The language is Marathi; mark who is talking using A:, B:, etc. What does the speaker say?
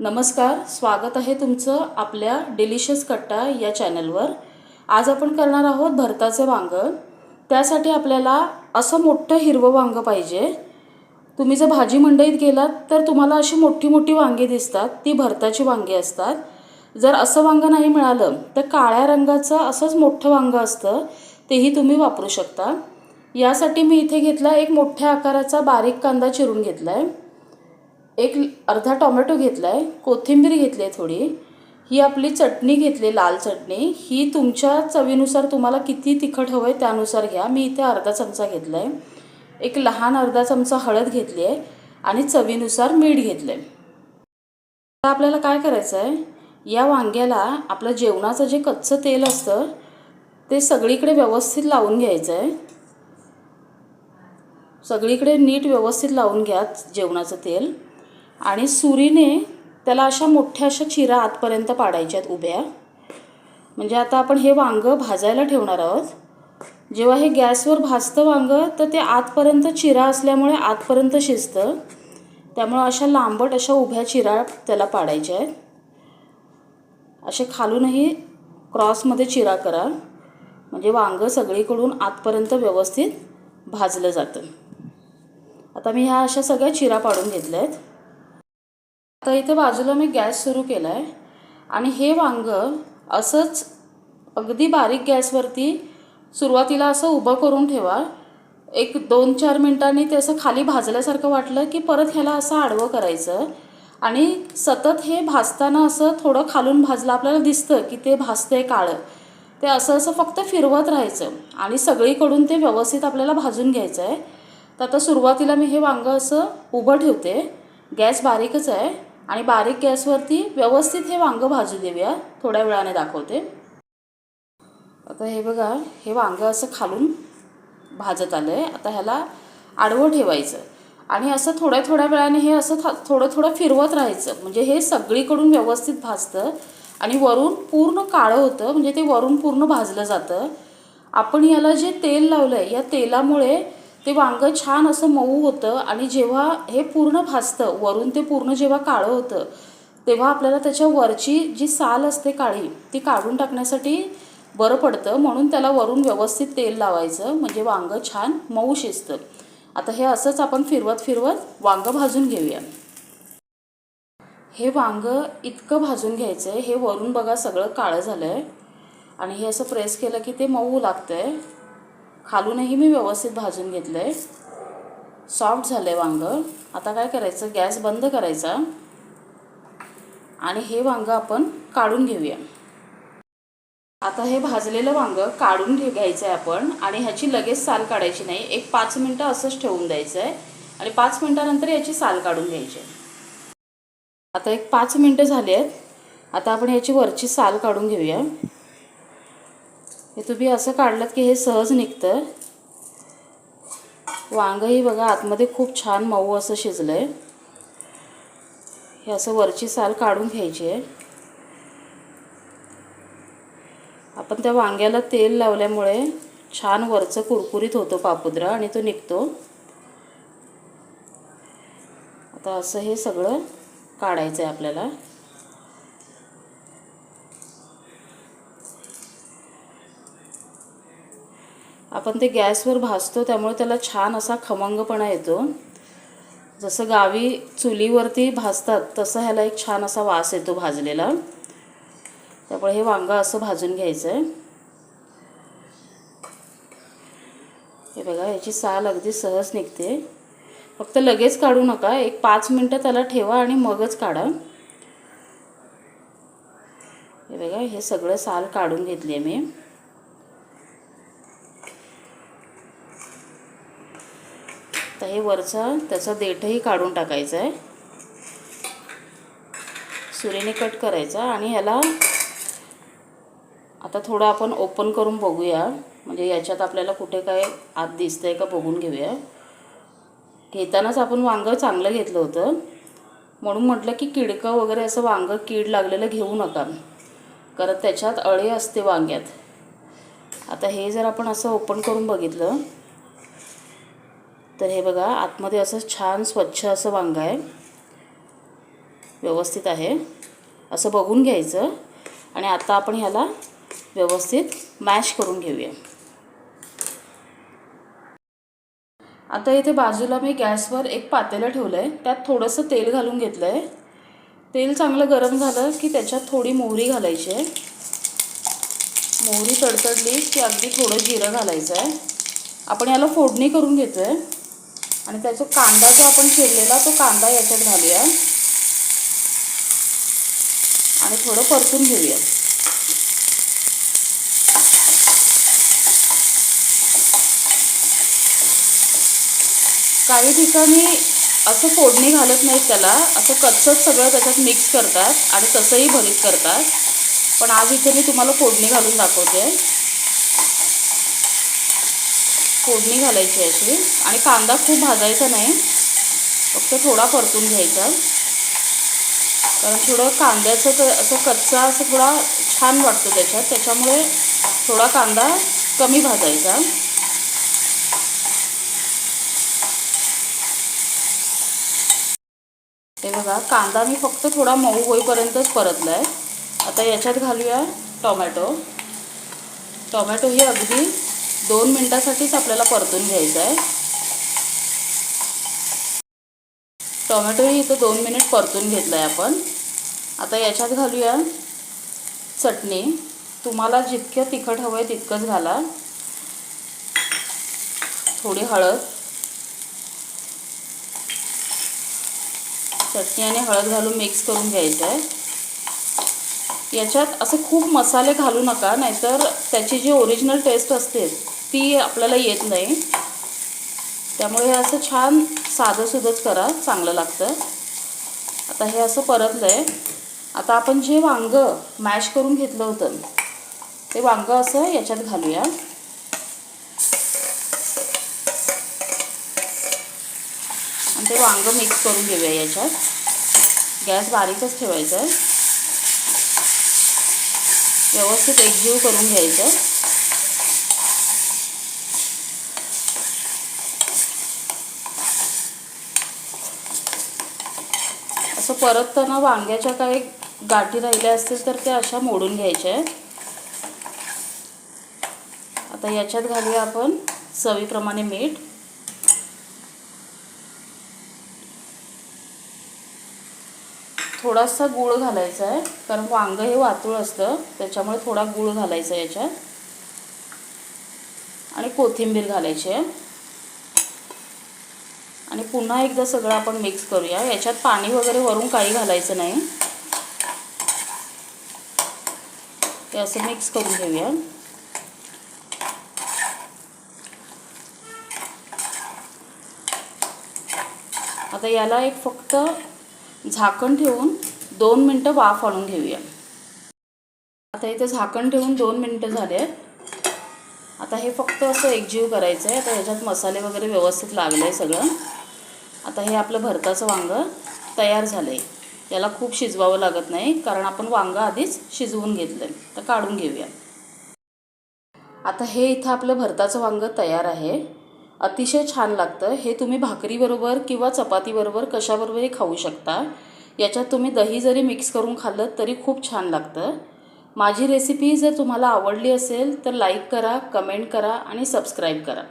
A: नमस्कार स्वागत आहे तुमचं आपल्या डिलिशियस कट्टा या चॅनलवर. आज आपण करणार आहोत भरताचे वांगं त्यासाठी आपल्याला असं मोठं हिरवं वांगं पाहिजे. तुम्ही जर भाजी मंडईत गेलात तर तुम्हाला अशी मोठी मोठी वांगी दिसतात. ती भरताची वांगी असतात. जर असं वांगं नाही मिळालं तर काळ्या रंगाचं असंच मोठं वांगं असतं. तेही तुम्ही वापरू शकता. यासाठी मी इथे घेतला एक मोठ्या आकाराचा बारीक कांदा चिरून घेतला आहे एक अर्धा टोमॅटो घेतला आहे कोथिंबीर घेतली आहे थोडी ही आपली चटणी घेतली लाल चटणी. ही तुमच्या चवीनुसार तुम्हाला किती तिखट हवं आहे त्यानुसार घ्या. मी इथे अर्धा चमचा घेतला आहे एक लहान अर्धा चमचा हळद घेतली आहे आणि चवीनुसार मीठ घेतलं आहे आता आपल्याला काय करायचं आहे या वांग्याला आपलं जेवणाचं जे कच्चं तेल असतं ते सगळीकडे व्यवस्थित लावून घ्यायचं आहे सगळीकडे नीट व्यवस्थित लावून घ्या जेवणाचं तेल. आणि सुरीने त्याला अशा मोठ्या अशा चिरा आतपर्यंत पाडायच्या आहेत उभ्या. म्हणजे आता आपण हे वांगं भाजायला ठेवणार आहोत. जेव्हा हे गॅसवर भाजतं वांगं तर ते आतपर्यंत चिरा असल्यामुळे आतपर्यंत शिजतं. त्यामुळं अशा लांबट अशा उभ्या चिरा त्याला पाडायच्या आहेत. असे खालूनही क्रॉसमध्ये चिरा करा. म्हणजे वांगं सगळीकडून आतपर्यंत व्यवस्थित भाजलं जातं. आता मी ह्या अशा सगळ्या चिरा पाडून घेतल्या आहेत आता इथे बाजूला मी गॅस सुरू केला आहे आणि हे वांगं असंच अगदी बारीक गॅसवरती सुरुवातीला असं उभं करून ठेवा. एक दोन चार मिनटांनी ते असं खाली भाजल्यासारखं वाटलं की परत ह्याला असं आडवं करायचं. आणि सतत हे भाजताना असं थोडं खालून भाजलं आपल्याला दिसतं की ते भाजतंय काळं. ते असं असं फक्त फिरवत राहायचं आणि सगळीकडून ते व्यवस्थित आपल्याला भाजून घ्यायचं आहे तर आता सुरुवातीला मी हे वांगं असं उभं ठेवते. गॅस बारीकच आहे. आणि बारीक गॅसवरती व्यवस्थित हे वांगं भाजू देऊया. थोड्या वेळाने दाखवते. आता हे बघा हे वांगं असं खालून भाजत आलं आहे आता ह्याला आडवं ठेवायचं. आणि असं थोड्या थोड्या वेळाने हे असं था थोडं थोडं फिरवत राहायचं. म्हणजे हे सगळीकडून व्यवस्थित भाजतं. आणि वरून पूर्ण काळं होतं. म्हणजे ते वरून पूर्ण भाजलं जातं. आपण याला जे तेल लावलं आहे या तेलामुळे ते वांगं छान असं मऊ होतं आणि जेव्हा हे पूर्ण भाजतं वरून ते पूर्ण जेव्हा काळं होतं तेव्हा आपल्याला त्याच्या वरची जी साल असते काळी ती काढून टाकण्यासाठी बरं पडतं. म्हणून त्याला वरून व्यवस्थित तेल लावायचं म्हणजे वांगं छान मऊ शिजतं. आता हे असंच आपण फिरवत फिरवत वांगं भाजून घेऊया. हे वांगं इतकं भाजून घ्यायचं आहे हे वरून बघा सगळं काळं झालं आहे आणि हे असं प्रेस केलं की ते मऊ लागतं आहे खालूनही मी व्यवस्थित भाजून घेतलं आहे सॉफ्ट झालं आहे वांगं. आता काय करायचं? गॅस बंद करायचा. आणि हे वांगं आपण काढून घेऊया. आता हे भाजलेलं वांगं काढून घे घ्यायचं आहे आपण. आणि ह्याची लगेच साल काढायची नाही. एक पाच मिनटं असंच ठेवून द्यायचं आहे आणि पाच मिनटानंतर याची साल काढून घ्यायची. आहे आता एक पाच मिनटं झाली आहेत. आता आपण याची वरची साल काढून घेऊया. हे तुम्ही असं काढलं की हे सहज निघतं वांगंही बघा आतमध्ये खूप छान मऊ असं शिजलं आहे हे असं वरची साल काढून घ्यायची आहे. आपण त्या वांग्याला तेल लावल्यामुळे छान वरचं कुरकुरीत होतो पापुद्रा आणि तो निघतो. आता असं हे सगळं काढायचं आहे आपल्याला. आपण ते गॅसवर भाजतो त्यामुळे त्याला छान असा खमंगपणा येतो. जसं गावी चुलीवरती भाजतात तसं ह्याला एक छान असा वास येतो भाजलेला. त्यामुळे हे वांगं असं भाजून घ्यायचं आहे हे बघा याची साल अगदी सहज निघते. फक्त लगेच काढू नका एक पाच मिनटं त्याला ठेवा आणि मगच काढा. हे बघा हे सगळं साल काढून घेतली आहे मी. आता हे वरचं त्याचं देठही काढून टाकायचं आहे. सुरीने कट करायचा आणि ह्याला आता थोडं आपण ओपन करून बघूया. म्हणजे याच्यात आपल्याला कुठे काय आत दिसतंय का बघून घेऊया. घेतानाच आपण वांगं चांगलं घेतलं होतं. म्हणून म्हटलं की किडकं वगैरे असं वांगं कीड लागलेलं घेऊ नका. कारण त्याच्यात अळे असते वांग्यात. आता हे जर आपण असं ओपन करून बघितलं तर हे बघा आतमध्ये असं छान स्वच्छ असं वांगं आहे. व्यवस्थित आहे. असं बघून घ्यायचं. आणि आता आपण ह्याला व्यवस्थित मॅश करून घेऊया. आता इथे बाजूला मी गॅसवर एक पातेलं ठेवलं आहे त्यात थोडंसं तेल घालून घेतलं आहे तेल चांगलं गरम झालं की त्याच्यात थोडी मोहरी घालायची. आहे मोहरी तडतडली की अगदी थोडं जिरं घालायचं आहे आपण याला फोडणी करून घेतो आहे आणि त्याचा कांदा जो आपण चिरलेला तो कांदा याच्यात घालूया. आणि थोडं परतून घेऊया. काही ठिकाणी असं फोडणी घालत नाहीत त्याला. असं कच्चंच सगळं त्याच्यात मिक्स करतात आणि तसंही भरीत करतात. पण आज इथे मी तुम्हाला फोडणी घालून दाखवते. फोडणी घालायची याची आणि कांदा खूप भाजायचा नाही. फक्त थोडा परतून घ्यायचा. कारण थोडं कांद्याचं तर असं कच्चा असं थोडा छान वाटतो त्याच्यात. त्याच्यामुळे थोडा कांदा कमी भाजायचा. हे बघा कांदा मी फक्त थोडा मऊ होईपर्यंतच परतला आहे आता याच्यात घालूया टोमॅटो. टोमॅटो ही अगदी दोन मिनटासाठीच आपल्याला परतून घ्यायचं आहे. टोमॅटोही इथं दोन मिनिट परतून घेतलं आहे आपण. आता याच्यात घालूया चटणी. तुम्हाला जितकं तिखट हवं आहे तितकंच घाला. थोडी हळद. चटणी आणि हळद घालून मिक्स करून घ्यायचं आहे याच्यात असे खूप मसाले घालू नका नाहीतर त्याची जी ओरिजिनल टेस्ट असते ती आपल्याला येत नाही. त्यामुळे हे असं छान साधंसुधंच करा चांगलं लागतं. आता हे असं परतलं आहे आता आपण जे वांगं मॅश करून घेतलं होतं ते वांगं असं याच्यात घालूया. आणि ते वांगं मिक्स करून घेऊया याच्यात. गॅस बारीकच ठेवायचा आहे व्यवस्थित एकजीव करून घ्यायचं. असं परतताना वांग्याच्या काही गाठी राहिल्या असतील तर त्या अशा मोडून घ्यायच्या आता याच्यात घालूया आपण चवीप्रमाणे मीठ. थोडासा गूळ घालायचा आहे कारण वांगं हे वातूळ असतं त्याच्यामुळे थोडा गूळ घालायचा आहे याच्यात. आणि कोथिंबीर घालायची आहे. आणि पुन्हा एकदा सगळं आपण मिक्स करूया. याच्यात पाणी वगैरे वरून काही घालायचं नाही. ते असं मिक्स करून घेऊया. आता याला एक फक्त झाकण ठेवून दोन मिनटं वाफ आणून घेऊया. आता इथे झाकण ठेवून दोन मिनटं झाले आहेत. आता हे फक्त असं एकजीव करायचं आहे. आता ह्याच्यात मसाले वगैरे व्यवस्थित लागले आहे सगळं. आता हे आपलं भरताचं वांगं तयार झालं आहे याला खूप शिजवावं लागत नाही कारण आपण वांगं आधीच शिजवून घेतलं आहे तर काढून घेऊया. आता हे इथं आपलं भरताचं वांगं तयार आहे. अतिशय छान लागतं. हे तुम्ही भाकरीबरोबर किंवा चपातीबरोबर कशाबरोबरही खाऊ शकता. याच्यात तुम्ही दही जरी मिक्स करून खाल्लं तरी खूप छान लागतं. माझी रेसिपी जर तुम्हाला आवडली असेल तर लाईक करा कमेंट करा आणि सबस्क्राईब करा.